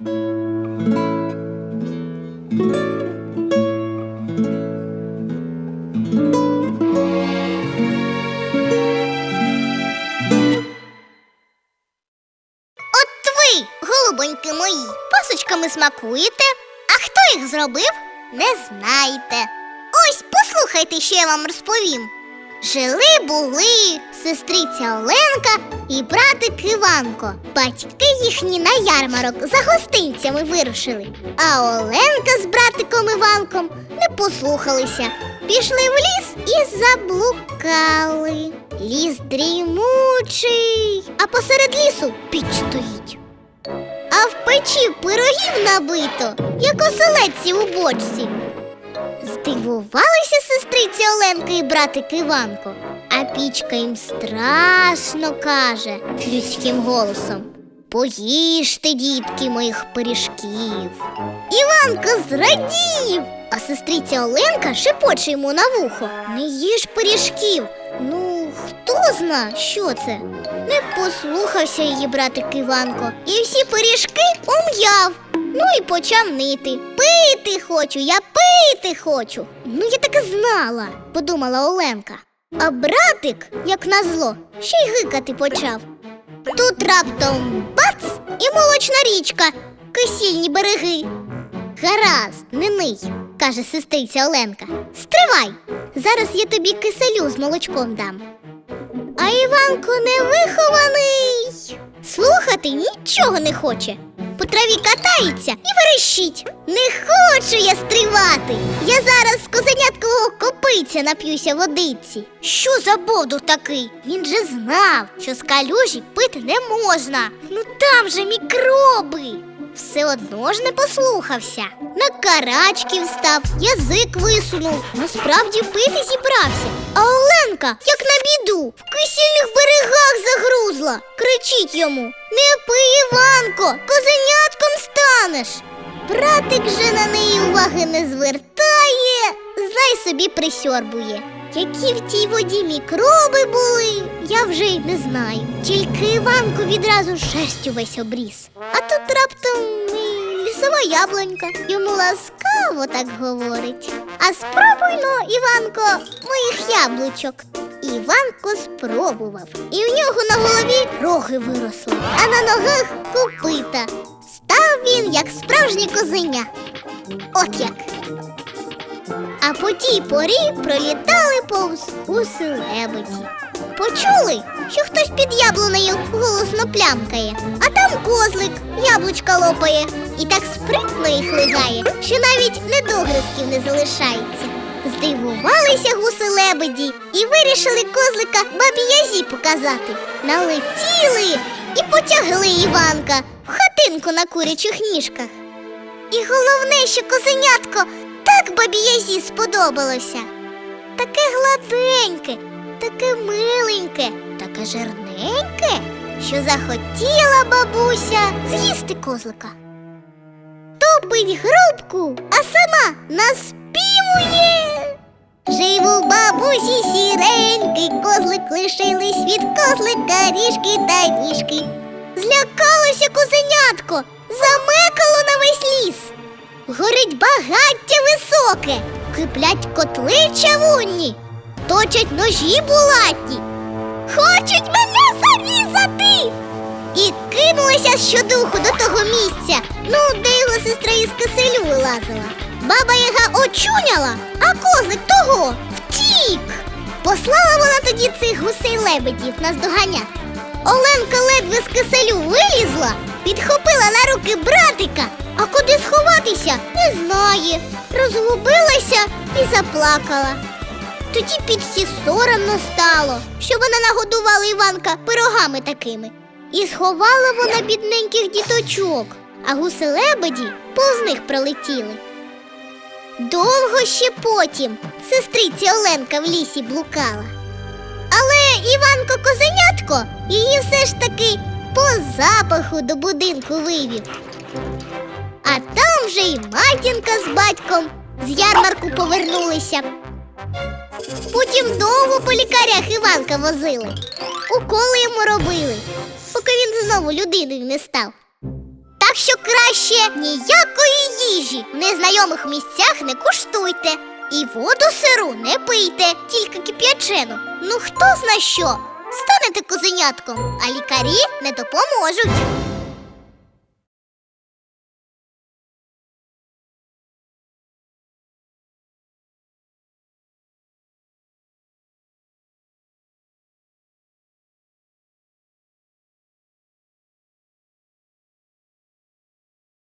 От ви, голубоньки мої, пасочками смакуєте, а хто їх зробив, не знаєте. Ось послухайте, що я вам розповім. Жили були сестриця Оленка і братик Іванко. Батьки їхні на ярмарок за гостинцями вирушили. А Оленка з братиком Іванком не послухалися. Пішли в ліс і заблукали. Ліс дрімучий, а посеред лісу піч стоїть. А в печі пирогів набито, як оселедці у бочці. Здивувалися сестриця Оленка і братик Іванко, а пічка їм страшно каже людським голосом. Поїжте, дітки, моїх пиріжків. Іванко зрадів, а сестриця Оленка шепоче йому на вухо. Не їж пиріжків. Ну, хто зна, що це? Не послухався її братик Іванко, і всі пиріжки ум'яв. Ну і почав нити. Пити хочу, я пити хочу. Ну, я так і знала, подумала Оленка. А братик, як назло, ще й гикати почав. Тут раптом бац і молочна річка, кисільні береги. Гаразд, не ний, каже сестриця Оленка. Стривай, зараз я тобі киселю з молочком дам. А Іванко невихований. Слухати нічого не хоче. По траві катається і верещить. Не хочу я стрівати. Я зараз з козеняткового копиця нап'юся водиці. Що за боду такий? Він же знав, що з калюжі пити не можна. Ну там же мікроби. Все одно ж не послухався. На карачки встав, язик висунув. Насправді пити зібрався. А Оленка, як на біду, в кисільних берегах загрузла. Кричить йому: Не пий, Іванко, козенятком станеш. Братик же на неї уваги не звертає, знай собі присьорбує. Які в тій воді мікроби були, я вже й не знаю. Тільки Іванко відразу шерстю весь обріз. А тут раптом і лісова яблунька. Йому ласкаво так говорить. А спробуй но, Іванко, моїх яблучок. Іванко спробував, і в нього на голові роги виросли, а на ногах копита. Став він як справжнє козеня. От як. А по тій порі пролітали повз гуси лебеді. Почули, що хтось під яблунею голосно плямкає, а там козлик яблучка лопає і так спритно їх лигає, що навіть недогризків не залишається. Здивувалися гуси лебеді і вирішили козлика бабі Язі показати. Налетіли і потягли Іванка в хатинку на курячих ніжках. І головне, що козенятко так бабі Язі сподобалося. Таке гладеньке, таке миленьке, таке жирненьке, що захотіла бабуся з'їсти козлика. Топить грубку, а сама наспівує. Жив у бабусі сіренький козлик лишились від козлика ріжки та ніжки. Злякалося козенятко, замекало на весь ліс. Горить багаття високе, киплять котли чавунні, точать ножі булатні. Хочуть мене зарізати. І кинулася щодуху до того місця, ну, де його сестра із киселю вилазила. Баба яга очуняла, а козлик того втік. Послала вона тоді цих гусей лебедів наздоганяти. Оленка ледве з киселю вилізла, підхопила на руки братика, а куди сховатися не знає. Розгубилася і заплакала. Тоді підсі соромно стало, що вона нагодувала Іванка пирогами такими. І сховала вона бідненьких діточок, а гуси лебеді повз них пролетіли. Довго ще потім сестриця Оленка в лісі блукала. Але Іванко Козенятко її все ж таки по запаху до будинку вивів. А там вже й матінка з батьком з ярмарку повернулися. Потім довго по лікарях Іванка возили, уколи йому робили, поки він знову людиною не став. Так що краще ніякої їжі в незнайомих місцях не куштуйте. І воду сиру не пийте, тільки кип'ячену. Ну хто зна що? Станете козенятком, а лікарі не допоможуть.